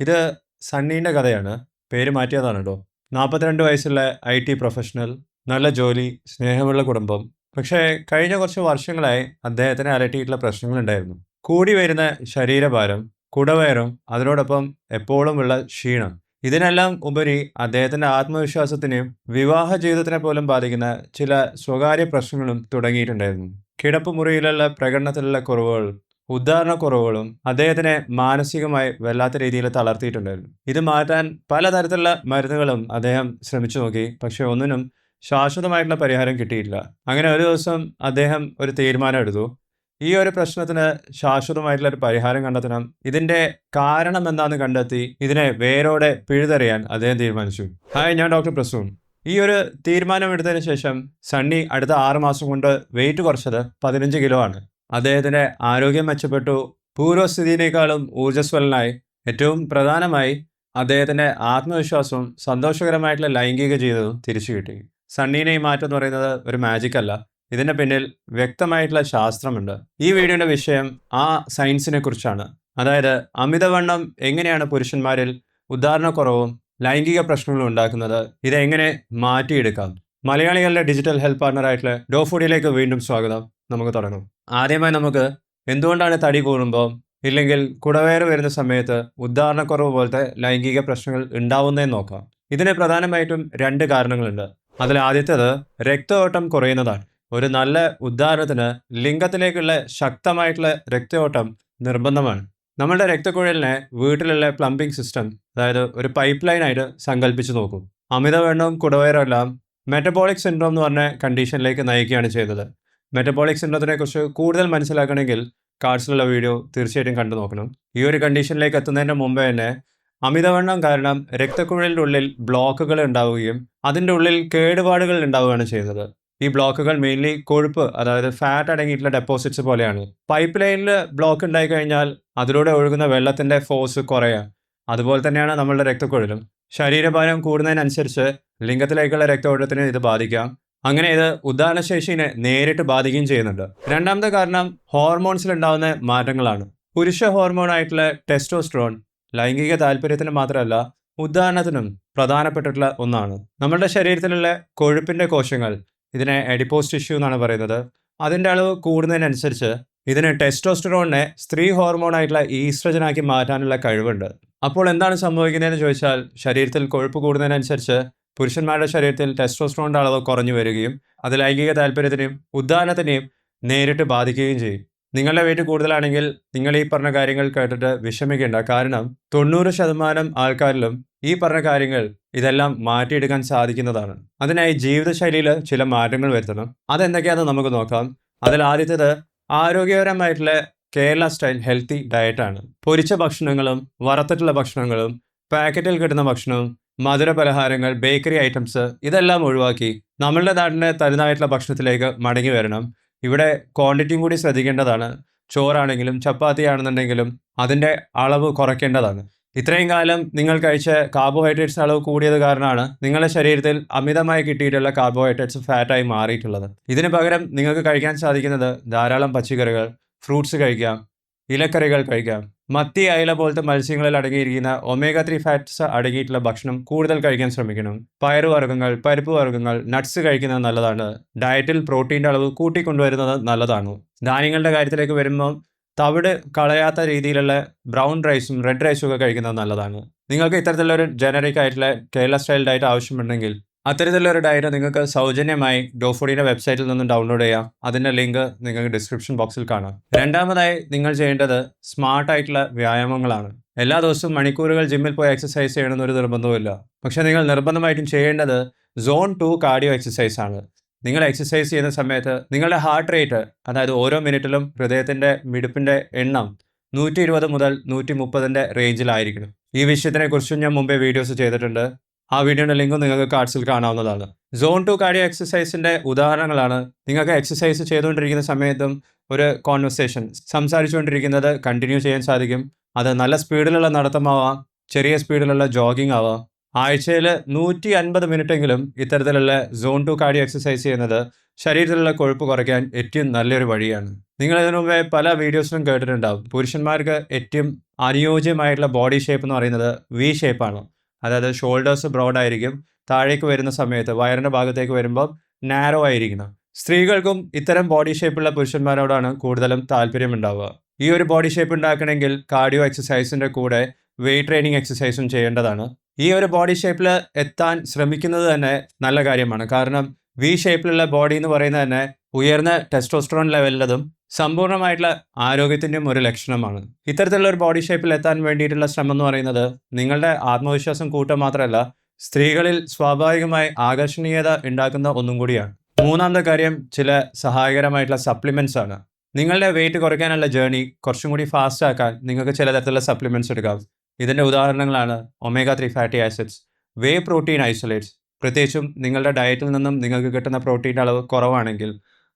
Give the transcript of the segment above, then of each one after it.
ഇത് സണ്ണീന്റെ കഥയാണ്. പേര് മാറ്റിയതാണ് കേട്ടോ നാൽപ്പത്തിരണ്ട് വയസ്സുള്ള ഐ ടി പ്രൊഫഷണൽ നല്ല ജോലി സ്നേഹമുള്ള കുടുംബം. പക്ഷേ കഴിഞ്ഞ കുറച്ച് വർഷങ്ങളായി അദ്ദേഹത്തിന് അലട്ടിയിട്ടുള്ള പ്രശ്നങ്ങളുണ്ടായിരുന്നു. കൂടി വരുന്ന ശരീരഭാരം കുടവയറും അതിനോടൊപ്പം എപ്പോഴുമുള്ള ക്ഷീണം ഇതിനെല്ലാം ഉപരി അദ്ദേഹത്തിന്റെ ആത്മവിശ്വാസത്തിനെയും വിവാഹ ജീവിതത്തിനെ പോലും ബാധിക്കുന്ന ചില സ്വകാര്യ പ്രശ്നങ്ങളും തുടങ്ങിയിട്ടുണ്ടായിരുന്നു. കിടപ്പ് മുറിയിലുള്ള പ്രകടനത്തിലുള്ള കുറവുകൾ ഉദാഹരണക്കുറവുകളും അദ്ദേഹത്തിനെ മാനസികമായി വല്ലാത്ത രീതിയിൽ തളർത്തിയിട്ടുണ്ടായിരുന്നു. ഇത് മാറ്റാൻ പലതരത്തിലുള്ള മരുന്നുകളും അദ്ദേഹം ശ്രമിച്ചു നോക്കി പക്ഷെ ഒന്നിനും ശാശ്വതമായിട്ടുള്ള പരിഹാരം കിട്ടിയില്ല അങ്ങനെ ഒരു ദിവസം അദ്ദേഹം ഒരു തീരുമാനം എടുത്തു. ഈ ഒരു പ്രശ്നത്തിന് ശാശ്വതമായിട്ടുള്ള ഒരു പരിഹാരം കണ്ടെത്തണം. ഇതിന്റെ കാരണം എന്താണെന്ന് കണ്ടെത്തി ഇതിനെ വേരോടെ പിഴുതെറിയാൻ അദ്ദേഹം തീരുമാനിച്ചു. ഹായ് ഞാൻ ഡോക്ടർ പ്രസൂൺ. ഈ ഒരു തീരുമാനം എടുത്തതിന് ശേഷം സണ്ണി അടുത്ത ആറ് മാസം കൊണ്ട് വെയിറ്റ് കുറച്ചത് പതിനഞ്ച് കിലോ ആണ്. അദ്ദേഹത്തിന്റെ ആരോഗ്യം മെച്ചപ്പെട്ടു. പൂർവസ്ഥിതിയിനേക്കാളും ഊർജസ്വലനായി. ഏറ്റവും പ്രധാനമായി അദ്ദേഹത്തിന്റെ ആത്മവിശ്വാസവും സന്തോഷകരമായിട്ടുള്ള ലൈംഗിക ജീവിതവും തിരിച്ചു കിട്ടി. സണ്ണീനെ ഈ മാറ്റം എന്ന് പറയുന്നത് ഒരു മാജിക് അല്ല. ഇതിന്റെ പിന്നിൽ വ്യക്തമായിട്ടുള്ള ശാസ്ത്രമുണ്ട്. ഈ വീഡിയോയുടെ വിഷയം ആ സയൻസിനെ കുറിച്ചാണ്. അതായത് അമിതവണ്ണം എങ്ങനെയാണ് പുരുഷന്മാരിൽ ഉദാഹരണക്കുറവും ലൈംഗിക പ്രശ്നങ്ങളും ഉണ്ടാക്കുന്നത്? ഇതെങ്ങനെ മാറ്റിയെടുക്കാം? മലയാളികളുടെ ഡിജിറ്റൽ ഹെൽത്ത് പാർട്ണറായിട്ടുള്ള ഡോഫുഡിയിലേക്ക് വീണ്ടും സ്വാഗതം. നമുക്ക് തുടങ്ങാം. ആദ്യമായി നമുക്ക് എന്തുകൊണ്ടാണ് തടി കൂടുമ്പോൾ ഇല്ലെങ്കിൽ കുടവേറ് വരുന്ന സമയത്ത് ഉദ്ധാരണക്കുറവ് പോലത്തെ ലൈംഗിക പ്രശ്നങ്ങൾ ഉണ്ടാവുന്നതെന്ന് നോക്കാം. ഇതിന് പ്രധാനമായിട്ടും രണ്ട് കാരണങ്ങളുണ്ട്. അതിൽ ആദ്യത്തേത് രക്തയോട്ടം കുറയുന്നതാണ്. ഒരു നല്ല ഉദാഹരണത്തിന് ലിംഗത്തിലേക്കുള്ള ശക്തമായിട്ടുള്ള രക്തയോട്ടം നിർബന്ധമാണ്. നമ്മുടെ രക്തക്കുഴലിനെ വീട്ടിലുള്ള പ്ലംബിംഗ് സിസ്റ്റം അതായത് ഒരു പൈപ്പ് ലൈനായിട്ട് സങ്കല്പിച്ച് നോക്കും. അമിതവെണ്ണവും കുടവയറും എല്ലാം മെറ്റബോളിക് സിൻഡ്രോം എന്ന് പറഞ്ഞ കണ്ടീഷനിലേക്ക് നയിക്കുകയാണ് ചെയ്യുന്നത്. മെറ്റബോളിക് സിൻഡ്രോത്തിനെ കുറിച്ച് കൂടുതൽ മനസ്സിലാക്കണമെങ്കിൽ കാർഡ്സിലുള്ള വീഡിയോ തീർച്ചയായിട്ടും കണ്ടു നോക്കണം. ഈ ഒരു കണ്ടീഷനിലേക്ക് എത്തുന്നതിന് മുമ്പ് തന്നെ അമിതവണ്ണം കാരണം രക്തക്കുഴലിന്റെ ഉള്ളിൽ ബ്ലോക്കുകൾ ഉണ്ടാവുകയും അതിന്റെ ഉള്ളിൽ കേടുപാടുകൾ ഉണ്ടാവുകയാണ് ചെയ്യുന്നത്. ഈ ബ്ലോക്കുകൾ മെയിൻലി കൊഴുപ്പ് അതായത് ഫാറ്റ് അടങ്ങിയിട്ടുള്ള ഡെപ്പോസിറ്റ്സ് പോലെയാണ്. പൈപ്പ് ലൈനിൽ ബ്ലോക്ക് ഉണ്ടായി കഴിഞ്ഞാൽ അതിലൂടെ ഒഴുകുന്ന വെള്ളത്തിന്റെ ഫോഴ്സ് കുറയാം. അതുപോലെ തന്നെയാണ് നമ്മളുടെ രക്തക്കുഴലും. ശരീരഭാരം കൂടുന്നതിനനുസരിച്ച് ലിംഗത്തിലേക്കുള്ള രക്തഓട്ടത്തിന് ഇത് ബാധിക്കാം. അങ്ങനെ ഇത് ഉദാഹരണശേഷിനെ നേരിട്ട് ബാധിക്കുകയും ചെയ്യുന്നുണ്ട്. രണ്ടാമത്തെ കാരണം ഹോർമോൺസിൽ ഉണ്ടാകുന്ന മാറ്റങ്ങളാണ്. പുരുഷ ഹോർമോൺ ആയിട്ടുള്ള ടെസ്റ്റോസ്ട്രോൺ ലൈംഗിക താല്പര്യത്തിന് മാത്രമല്ല ഉദാഹരണത്തിനും പ്രധാനപ്പെട്ടിട്ടുള്ള ഒന്നാണ്. നമ്മളുടെ ശരീരത്തിലുള്ള കൊഴുപ്പിന്റെ കോശങ്ങൾ ഇതിനെ എഡിപ്പോസ് ടിഷ്യൂ എന്നാണ് പറയുന്നത്. അതിന്റെ അളവ് കൂടുന്നതിനനുസരിച്ച് ഇതിന് ടെസ്റ്റോസ്ട്രോണിനെ സ്ത്രീ ഹോർമോൺ ആയിട്ടുള്ള ഈസ്ട്രജനാക്കി മാറ്റാനുള്ള കഴിവുണ്ട്. അപ്പോൾ എന്താണ് സംഭവിക്കുന്നതെന്ന് ചോദിച്ചാൽ ശരീരത്തിൽ കൊഴുപ്പ് കൂടുന്നതിനനുസരിച്ച് പുരുഷന്മാരുടെ ശരീരത്തിൽ ടെസ്റ്റോസ്റ്ററോണിന്റെ അളവ് കുറഞ്ഞു വരികയും അത് ലൈംഗിക താല്പര്യത്തിനെയും ഉദ്ധാനത്തിനെയും നേരിട്ട് ബാധിക്കുകയും ചെയ്യും. നിങ്ങളുടെ വെയിറ്റ് കൂടുതലാണെങ്കിൽ നിങ്ങൾ ഈ പറഞ്ഞ കാര്യങ്ങൾ കേട്ടിട്ട് വിഷമിക്കേണ്ട. കാരണം തൊണ്ണൂറ് ശതമാനം ആൾക്കാരിലും ഈ പറഞ്ഞ കാര്യങ്ങൾ ഇതെല്ലാം മാറ്റിയെടുക്കാൻ സാധിക്കുന്നതാണ്. അതിനായി ജീവിതശൈലിയിൽ ചില മാറ്റങ്ങൾ വരുത്തണം. അതെന്തൊക്കെയാണെന്ന് നമുക്ക് നോക്കാം. അതിൽ ആദ്യത്തേത് ആരോഗ്യപരമായിട്ടുള്ള കേരള സ്റ്റൈൽ ഹെൽത്തി ഡയറ്റാണ് പൊരിച്ച ഭക്ഷണങ്ങളും വറുത്തിട്ടുള്ള ഭക്ഷണങ്ങളും പാക്കറ്റിൽ കിട്ടുന്ന ഭക്ഷണവും മധുര പലഹാരങ്ങൾ ബേക്കറി ഐറ്റംസ് ഇതെല്ലാം ഒഴിവാക്കി നമ്മളുടെ നാടിന്റെ തരുന്നതായിട്ടുള്ള ഭക്ഷണത്തിലേക്ക് മടങ്ങി വരണം. ഇവിടെ ക്വാണ്ടിറ്റിയും കൂടി ശ്രദ്ധിക്കേണ്ടതാണ്. ചോറാണെങ്കിലും ചപ്പാത്തി ആണെന്നുണ്ടെങ്കിലും അതിന്റെ അളവ് കുറയ്ക്കേണ്ടതാണ്. ഇത്രയും കാലം നിങ്ങൾ കഴിച്ച കാർബോഹൈഡ്രേറ്റ്സ് അളവ് കൂടിയത് കാരണമാണ് നിങ്ങളുടെ ശരീരത്തിൽ അമിതമായി കിട്ടിയിട്ടുള്ള കാർബോഹൈഡ്രേറ്റ്സ് ഫാറ്റായി മാറിയിട്ടുള്ളത്. ഇതിന് പകരം നിങ്ങൾക്ക് കഴിക്കാൻ സാധിക്കുന്നത് ധാരാളം പച്ചക്കറികൾ ഫ്രൂട്ട്സ് കഴിക്കാം ഇലക്കറികൾ കഴിക്കാം. മത്തി അയല പോലത്തെ മത്സ്യങ്ങളിൽ അടങ്ങിയിരിക്കുന്ന ഒമേഗ ത്രീ ഫാറ്റ്സ് അടങ്ങിയിട്ടുള്ള ഭക്ഷണം കൂടുതൽ കഴിക്കാൻ ശ്രമിക്കണം. പയറുവർഗങ്ങൾ പരിപ്പ് വർഗങ്ങൾ നട്ട്സ് കഴിക്കുന്നത് നല്ലതാണ്. ഡയറ്റിൽ പ്രോട്ടീന്റെ അളവ് കൂട്ടിക്കൊണ്ടുവരുന്നത് നല്ലതാണ്. ധാന്യങ്ങളുടെ കാര്യത്തിലേക്ക് വരുമ്പോൾ തവിട് കളയാത്ത രീതിയിലുള്ള ബ്രൗൺ റൈസും റെഡ് റൈസും ഒക്കെ കഴിക്കുന്നത് നല്ലതാണ്. നിങ്ങൾക്ക് ഇത്തരത്തിലുള്ള ഒരു ജനറിക് ആയിട്ടുള്ള കേരള സ്റ്റൈൽ ഡയറ്റ് ആവശ്യമുണ്ടെങ്കിൽ അത്തരത്തിലുള്ള ഒരു ഡയറ്റ് നിങ്ങൾക്ക് സൗജന്യമായി ഡോഫുഡിയുടെ വെബ്സൈറ്റിൽ നിന്നും ഡൗൺലോഡ് ചെയ്യാം. അതിന്റെ ലിങ്ക് നിങ്ങൾക്ക് ഡിസ്ക്രിപ്ഷൻ ബോക്സിൽ കാണാം. രണ്ടാമതായി നിങ്ങൾ ചെയ്യേണ്ടത് സ്മാർട്ട് ആയിട്ടുള്ള വ്യായാമങ്ങളാണ്. എല്ലാ ദിവസവും മണിക്കൂറുകൾ ജിമ്മിൽ പോയി എക്സസൈസ് ചെയ്യണമെന്ന് ഒരു നിർബന്ധവുമില്ല. പക്ഷേ നിങ്ങൾ നിർബന്ധമായിട്ടും ചെയ്യേണ്ടത് സോൺ ടു കാർഡിയോ എക്സസൈസ് ആണ്. നിങ്ങൾ എക്സസൈസ് ചെയ്യുന്ന സമയത്ത് നിങ്ങളുടെ ഹാർട്ട് റേറ്റ് അതായത് ഓരോ മിനിറ്റിലും ഹൃദയത്തിന്റെ മിടിപ്പിന്റെ എണ്ണം നൂറ്റി ഇരുപത് മുതൽ നൂറ്റി മുപ്പതിന്റെ റേഞ്ചിലായിരിക്കണം ഈ വിഷയത്തിനെ കുറിച്ചും ഞാൻ മുമ്പേ വീഡിയോസ് ചെയ്തിട്ടുണ്ട്. ആ വീഡിയോയുടെ ലിങ്കും നിങ്ങൾക്ക് കാർഡ്സിൽ കാണാവുന്നതാണ്. സോൺ ടു കാർഡിയോ എക്സസൈസിന്റെ ഉദാഹരണങ്ങളാണ്. നിങ്ങൾക്ക് എക്സസൈസ് ചെയ്തുകൊണ്ടിരിക്കുന്ന സമയത്തും ഒരു കോൺവെർസേഷൻ സംസാരിച്ചുകൊണ്ടിരിക്കുന്നത് കണ്ടിന്യൂ ചെയ്യാൻ സാധിക്കും. അത് നല്ല സ്പീഡിലുള്ള നടത്തമാവാം ചെറിയ സ്പീഡിലുള്ള ജോഗിംഗ് ആവാം. ആഴ്ചയിൽ നൂറ്റി അൻപത് മിനിറ്റെങ്കിലും ഇത്തരത്തിലുള്ള സോൺ ടു കാർഡിയോ എക്സസൈസ് ചെയ്യുന്നത് ശരീരത്തിലുള്ള കൊഴുപ്പ് കുറയ്ക്കാൻ ഏറ്റവും നല്ലൊരു വഴിയാണ്. നിങ്ങൾ ഇതിനു മുമ്പേ പല വീഡിയോസിലും കേട്ടിട്ടുണ്ടാവും. പുരുഷന്മാർക്ക് ഏറ്റവും അനുയോജ്യമായിട്ടുള്ള ബോഡി ഷേപ്പ് എന്ന് പറയുന്നത് വി ഷേപ്പാണ് അതായത് ഷോൾഡേഴ്സ് ബ്രോഡ് ആയിരിക്കും താഴേക്ക് വരുന്ന സമയത്ത് വയറിന്റെ ഭാഗത്തേക്ക് വരുമ്പോൾ നാരോ ആയിരിക്കണം. സ്ത്രീകൾക്കും ഇത്തരം ബോഡി ഷേപ്പുള്ള പുരുഷന്മാരോടാണ് കൂടുതലും താല്പര്യമുണ്ടാവുക. ഈ ഒരു ബോഡി ഷേപ്പ് ഉണ്ടാക്കണമെങ്കിൽ കാർഡിയോ എക്സസൈസിന്റെ കൂടെ വെയിറ്റ് ട്രെയിനിങ് എക്സസൈസും ചെയ്യേണ്ടതാണ്. ഈ ഒരു ബോഡി ഷേപ്പിൽ എത്താൻ ശ്രമിക്കുന്നത് തന്നെ നല്ല കാര്യമാണ്. കാരണം വി ഷേപ്പിലുള്ള ബോഡി എന്ന് പറയുന്നത് തന്നെ ഉയർന്ന ടെസ്റ്റോസ്ട്രോൺ ലെവലിലതും സമ്പൂർണമായിട്ടുള്ള ആരോഗ്യത്തിന്റെയും ഒരു ലക്ഷണമാണ്. ഇത്തരത്തിലുള്ള ഒരു ബോഡി ഷേപ്പിൽ എത്താൻ വേണ്ടിയിട്ടുള്ള ശ്രമം എന്ന് പറയുന്നത് നിങ്ങളുടെ ആത്മവിശ്വാസം കൂട്ടുക മാത്രമല്ല സ്ത്രീകളിൽ സ്വാഭാവികമായി ആകർഷണീയത ഉണ്ടാക്കുന്ന ഒന്നും കൂടിയാണ്. മൂന്നാമത്തെ കാര്യം ചില സഹായകരമായിട്ടുള്ള സപ്ലിമെന്റ്സ് ആണ്. നിങ്ങളുടെ വെയിറ്റ് കുറയ്ക്കാനുള്ള ജേർണി കുറച്ചും കൂടി ഫാസ്റ്റ് ആക്കാൻ നിങ്ങൾക്ക് ചില തരത്തിലുള്ള സപ്ലിമെന്റ്സ് എടുക്കാം. ഇതിന്റെ ഉദാഹരണങ്ങളാണ് omega three fatty acids whey protein isolates പ്രത്യേകിച്ചും നിങ്ങളുടെ ഡയറ്റിൽ നിന്നും നിങ്ങൾക്ക് കിട്ടുന്ന പ്രോട്ടീന്റെ അളവ് കുറവാണെങ്കിൽ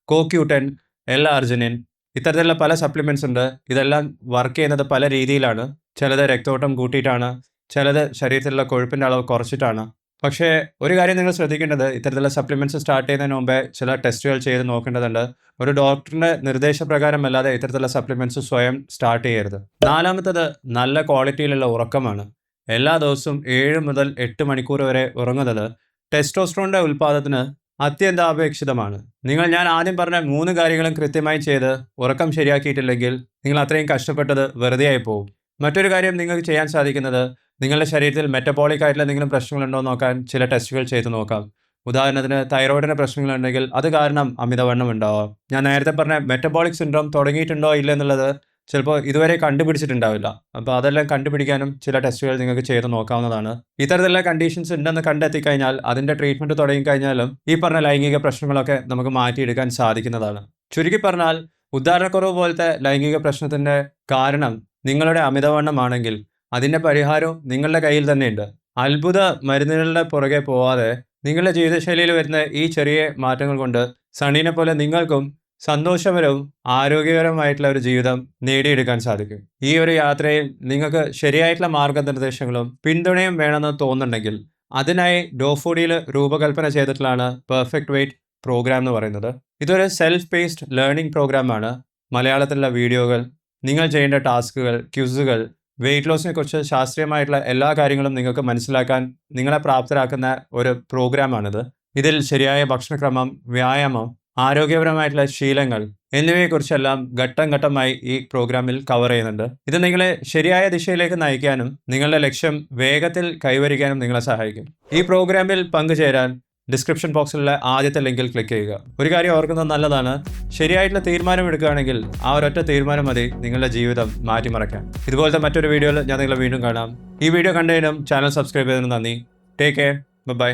കോക്യൂട്ടൻ എൽ അർജിനിൻ ഇത്തരത്തിലുള്ള പല സപ്ലിമെന്റ്സ് ഉണ്ട്. ഇതെല്ലാം വർക്ക് ചെയ്യുന്നത് പല രീതിയിലാണ്. ചിലത് രക്തോട്ടം കൂട്ടിയിട്ടാണ് ചിലത് ശരീരത്തിലുള്ള കൊഴുപ്പിന്റെ അളവ് കുറച്ചിട്ടാണ്. പക്ഷേ ഒരു കാര്യം നിങ്ങൾ ശ്രദ്ധിക്കേണ്ടത് ഇത്തരത്തിലുള്ള സപ്ലിമെന്റ്സ് സ്റ്റാർട്ട് ചെയ്യുന്നതിന് മുമ്പേ ചില ടെസ്റ്റുകൾ ചെയ്ത് നോക്കേണ്ടതുണ്ട്. ഒരു ഡോക്ടറിന്റെ നിർദ്ദേശപ്രകാരം അല്ലാതെ ഇത്തരത്തിലുള്ള സപ്ലിമെന്റ്സ് സ്വയം സ്റ്റാർട്ട് ചെയ്യരുത്. നാലാമത്തത് നല്ല ക്വാളിറ്റിയിലുള്ള ഉറക്കമാണ്. എല്ലാ ദിവസവും ഏഴ് മുതൽ എട്ട് മണിക്കൂർ വരെ ഉറങ്ങുന്നത്. ടെസ്റ്റോസ്ട്രോണിന്റെ ഉൽപ്പാദനത്തിന് അത്യന്താപേക്ഷിതമാണ്. നിങ്ങൾ ഞാൻ ആദ്യം പറഞ്ഞ മൂന്ന് കാര്യങ്ങളും കൃത്യമായി ചെയ്ത് ഉറക്കം ശരിയാക്കിയിട്ടില്ലെങ്കിൽ നിങ്ങൾ അത്രയും കഷ്ടപ്പെട്ടത് വെറുതെയായി പോകും മറ്റൊരു കാര്യം നിങ്ങൾക്ക് ചെയ്യാൻ സാധിക്കുന്നത് നിങ്ങളുടെ ശരീരത്തിൽ മെറ്റബോളിക് ആയിട്ടുള്ള എന്തെങ്കിലും പ്രശ്നങ്ങളുണ്ടോ നോക്കാൻ ചില ടെസ്റ്റുകൾ ചെയ്ത് നോക്കാം. ഉദാഹരണത്തിന് തൈറോയിഡിന് പ്രശ്നങ്ങളുണ്ടെങ്കിൽ അത് കാരണം അമിതവണ്ണം ഉണ്ടാവാം. ഞാൻ നേരത്തെ പറഞ്ഞ മെറ്റബോളിക് സിൻഡ്രോം തുടങ്ങിയിട്ടുണ്ടോ ഇല്ല എന്നുള്ളത് ചിലപ്പോൾ ഇതുവരെ കണ്ടുപിടിച്ചിട്ടുണ്ടാവില്ല. അപ്പോൾ അതെല്ലാം കണ്ടുപിടിക്കാനും ചില ടെസ്റ്റുകൾ നിങ്ങൾക്ക് ചെയ്ത് നോക്കാവുന്നതാണ്. ഇത്തരത്തിലുള്ള കണ്ടീഷൻസ് ഉണ്ടെന്ന് കണ്ടെത്തി കഴിഞ്ഞാൽ അതിന്റെ ട്രീറ്റ്മെന്റ് തുടങ്ങിക്കഴിഞ്ഞാലും ഈ പറഞ്ഞ ലൈംഗിക പ്രശ്നങ്ങളൊക്കെ നമുക്ക് മാറ്റിയെടുക്കാൻ സാധിക്കുന്നതാണ്. ചുരുക്കി പറഞ്ഞാൽ ഉദാഹരണക്കുറവ് പോലത്തെ ലൈംഗിക പ്രശ്നത്തിന്റെ കാരണം നിങ്ങളുടെ അമിതവണ്ണമാണെങ്കിൽ അതിന്റെ പരിഹാരവും നിങ്ങളുടെ കയ്യിൽ തന്നെയുണ്ട്. അത്ഭുത മരുന്നുകളുടെ പുറകെ പോവാതെ നിങ്ങളുടെ ജീവിതശൈലിയിൽ വരുന്ന ഈ ചെറിയ മാറ്റങ്ങൾ കൊണ്ട് സണീനെ പോലെ നിങ്ങൾക്കും സന്തോഷപരവും ആരോഗ്യകരമായിട്ടുള്ള ഒരു ജീവിതം നേടിയെടുക്കാൻ സാധിക്കും. ഈ ഒരു യാത്രയിൽ നിങ്ങൾക്ക് ശരിയായിട്ടുള്ള മാർഗനിർദ്ദേശങ്ങളും പിന്തുണയും വേണമെന്ന് തോന്നുന്നുണ്ടെങ്കിൽ അതിനായി ഡോഫോഡിയിൽ രൂപകൽപ്പന ചെയ്തിട്ടുള്ളതാണ് പെർഫെക്റ്റ് വെയ്റ്റ് പ്രോഗ്രാം എന്ന് പറയുന്നത്. ഇതൊരു സെൽഫ് ബേസ്ഡ് ലേണിംഗ് പ്രോഗ്രാമാണ് മലയാളത്തിലുള്ള വീഡിയോകൾ നിങ്ങൾ ചെയ്യേണ്ട ടാസ്കുകൾ ക്യൂസുകൾ വെയിറ്റ് ലോസിനെ കുറിച്ച് ശാസ്ത്രീയമായിട്ടുള്ള എല്ലാ കാര്യങ്ങളും നിങ്ങൾക്ക് മനസ്സിലാക്കാൻ നിങ്ങളെ പ്രാപ്തരാക്കുന്ന ഒരു പ്രോഗ്രാമാണിത് ഇതിൽ ശരിയായ ഭക്ഷണക്രമം വ്യായാമം ആരോഗ്യപരമായിട്ടുള്ള ശീലങ്ങൾ എന്നിവയെക്കുറിച്ചെല്ലാം ഘട്ടം ഘട്ടമായി ഈ പ്രോഗ്രാമിൽ കവർ ചെയ്യുന്നുണ്ട്. ഇത് നിങ്ങളെ ശരിയായ ദിശയിലേക്ക് നയിക്കാനും നിങ്ങളുടെ ലക്ഷ്യം വേഗത്തിൽ കൈവരിക്കാനും നിങ്ങളെ സഹായിക്കും. ഈ പ്രോഗ്രാമിൽ പങ്കുചേരാൻ ഡിസ്ക്രിപ്ഷൻ ബോക്സിലുള്ള ആദ്യത്തെ ലിങ്കിൽ ക്ലിക്ക് ചെയ്യുക. ഒരു കാര്യം ഓർക്കുന്നത് നല്ലതാണ്. ശരിയായിട്ടുള്ള തീരുമാനം എടുക്കുകയാണെങ്കിൽ ആ ഒരൊറ്റ തീരുമാനം മതി നിങ്ങളുടെ ജീവിതം മാറ്റിമറിക്കാൻ. ഇതുപോലത്തെ മറ്റൊരു വീഡിയോയിൽ ഞാൻ നിങ്ങളെ വീണ്ടും കാണാം. ഈ വീഡിയോ കണ്ടതിനും ചാനൽ സബ്സ്ക്രൈബ് ചെയ്തതിനും നന്ദി. Take care bye